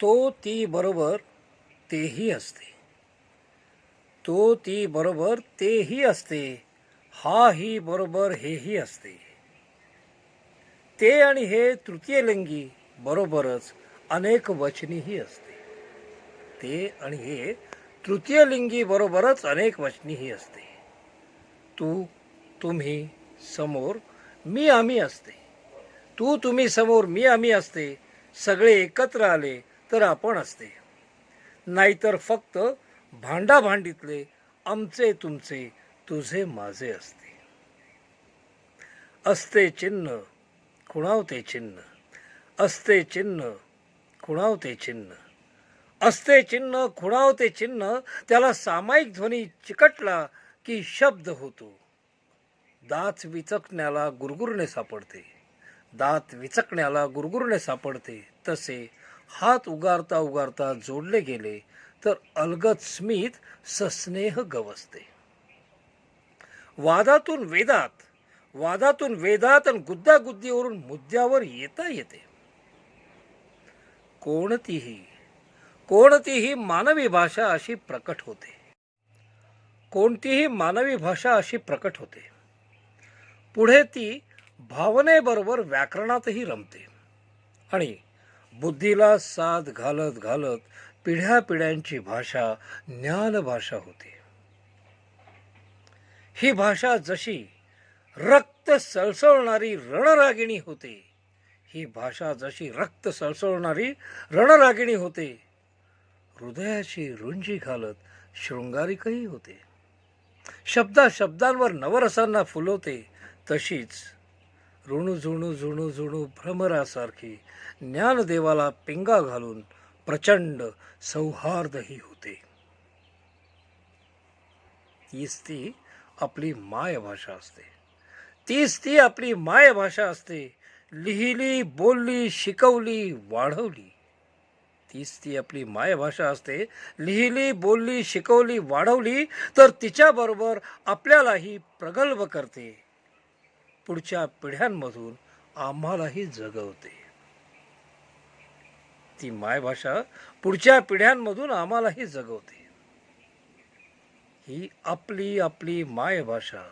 तो ती बरोबर तेही असते. तो ती बरोबर तेही असते. हा ही बरोबर हेही असते. ते आणि हे तृतीयलिंगी बरोबरच अनेक वचनीही असते. ते आणि हे तृतीयलिंगी बरोबरच अनेक वचनीही असते. तू तुम्ही समोर मी आम्ही असते. तू तुम्ही समोर मी आम्ही असते. सगळे एकत्र आले तर आपण असते. नाहीतर फक्त भांडाभांडीतले आमचे तुमचे तुझे माझे असते. असते चिन्ह खुणावते चिन्ह. असते चिन्ह खुणावते चिन्ह. असते चिन्ह खुणावते चिन्ह त्याला सामायिक ध्वनी चिकटला की शब्द होतो. दात विचकण्याला गुरगुरणे सापडते. दात विचकण्याला गुरगुरणे सापडते तसे हात उगारता उगारता जोडले गेले तर अलगत स्मित सस्नेह गवसते. वादातून वेदात वादातून वेदात आणि गुद्दागुद्दीवरून मुद्द्यावर येता येते. कोणतीही कोणतीही मानवी भाषा अशी प्रकट होते. कोणतीही मानवी भाषा अशी प्रकट होते. पुढे ती भावनेबरोबर व्याकरणातही रमते. आणि बुद्धीला साथ घालत घालत पिढ्या पिढ्यांची भाषा ज्ञान भाषा होते. ही भाषा जशी रक्त सळसळणारी रणरागिणी होते ही भाषा जशी रक्त सळसळणारी रणरागिणी होते हृदयाची रुंजी घालत शृंगारिकही होते. शब्दा शब्दांवर नवरसांना फुलवते तशीच ऋणू झुणू झुणू झुणू भ्रमरासारखी ज्ञानदेवाला पिंगा घालून प्रचंड सौहार्दही होते. तीच ती आपली मायभाषा असते. तीच ती आपली मायभाषा असते. लिहिली बोलली शिकवली वाढवली. तीच ती आपली मायभाषा असते. लिहिली बोलली शिकवली वाढवली तर तिच्याबरोबर आपल्यालाही प्रगल्भ करते. पुढच्या पिढ्यांमधून आम्हालाही जगवते. ती मायभाषा पुढच्या पिढ्यांमधून आम्हालाही जगवते. ही आपली आपली मायभाषा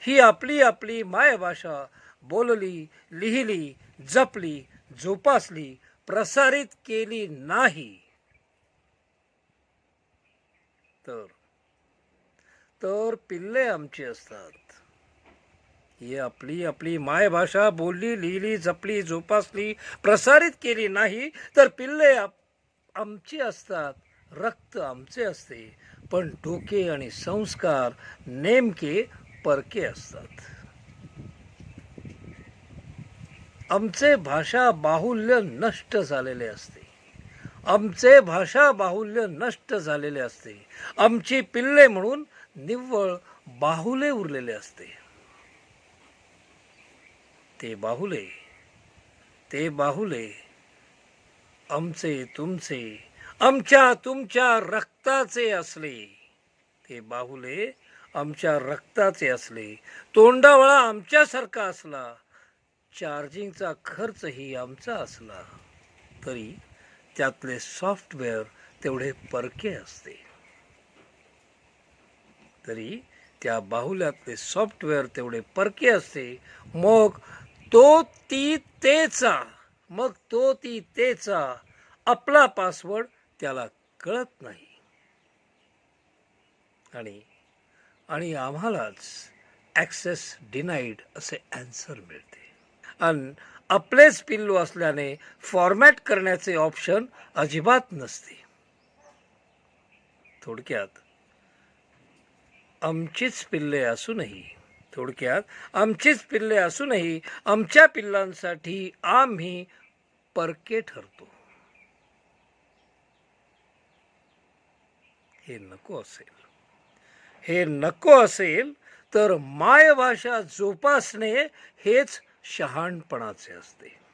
ही आपली आपली मायभाषा बोलली लिहिली जपली जोपासली प्रसारित केली नाही. तर तर पिल्ले आमची असतात. ही आपली आपली मायभाषा बोलली लिहिली जपली जोपासली प्रसारित केली नाही तर पिल्ले आमची असतात रक्त आमचे असते. पण डोके आणि संस्कार नेमके परके असतात. आमचे भाषा बाहुल्य नष्ट झालेले असते. आमचे भाषा बाहुल्य नष्ट झालेले असते. आमची पिल्ले म्हणून निव्वळ बाहुले उरलेले असते. ते बाहुले ते बाहुले आमचे तुमचे आमच्या तुमच्या रक्ताचे असले. ते बाहुले आमच्या रक्ताचे असले. तोंडावळा आमच्यासारखा असला. चार्जिंगचा खर्चही आमचा असला. तरी त्यातले सॉफ्टवेअर तेवढे परके असते. तरी त्या बाहुल्यातले सॉफ्टवेअर तेवढे परके असते. मग तो ती तेचा. मग तो ती तेचा. आपला पासवर्ड त्याला कळत नाही. आणि आणि आम्हालाच ॲक्सेस डिनाईड असे ॲन्सर मिळते. आणि आपलेच पिल्लू असल्याने फॉर्मॅट करण्याचे ऑप्शन अजिबात नसते. थोडक्यात आमचीच पिल्ले असूनही थोडक्यात आमचीच पिल्ले असूनही आमच्या पिल्लांसाठी आम्ही परके ठरतो. हे नको असेल. हे नको असेल तर मायभाषा जोपासणे हेच शहाणपणाचे असते.